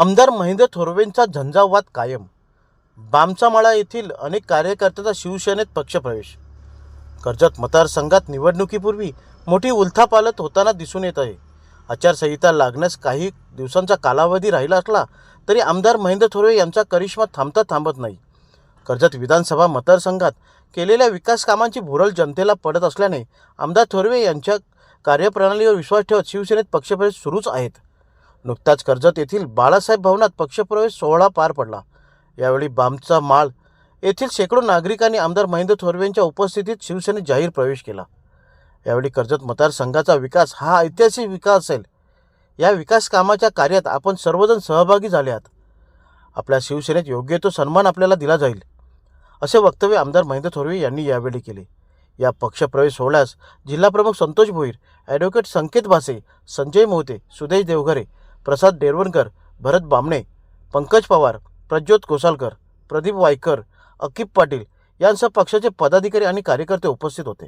आमदार महेंद्र थोरवेंचा झंझावात कायम. बामचामाळा येथील अनेक कार्यकर्त्यांचा शिवसेनेत पक्षप्रवेश. कर्जत मतदारसंघात निवडणुकीपूर्वी मोठी उलथापालत होताना दिसून येत आहे. आचारसंहिता लागण्यास काही दिवसांचा कालावधी राहिला असला तरी आमदार महेंद्र थोरवे यांचा करिश्मा थांबता थांबत नाही. कर्जत विधानसभा मतदारसंघात केलेल्या विकास कामांची भुरळ जनतेला पडत असल्याने आमदार थोरवे यांच्या कार्यप्रणालीवर विश्वास ठेवत शिवसेनेत पक्षप्रवेश सुरूच आहेत. नुकताच कर्जत येथील बाळासाहेब भवनात पक्षप्रवेश सोहळा पार पडला. यावेळी बामचा माळ येथील शेकडो नागरिकांनी आमदार महेंद्र थोरवेंच्या उपस्थितीत शिवसेनेत जाहीर प्रवेश केला. यावेळी कर्जत मतदारसंघाचा विकास हा ऐतिहासिक विकास असेल. या विकास कामाच्या कार्यात आपण सर्वजण सहभागी झाले आहात. आपल्या शिवसेनेत योग्य तो सन्मान आपल्याला दिला जाईल असे वक्तव्य आमदार महेंद्र थोरवे यांनी यावेळी केले. या पक्षप्रवेश सोहळ्यास जिल्हाप्रमुख संतोष भोईर ॲडव्होकेट संकेत भासे संजय मोहते सुदेश देवघरे प्रसाद डेरवणकर भरत बामणे पंकज पवार प्रज्योत कोसालकर प्रदीप वायकर अकिब पाटील यांसह पक्षाचे पदाधिकारी आणि कार्यकर्ते उपस्थित होते.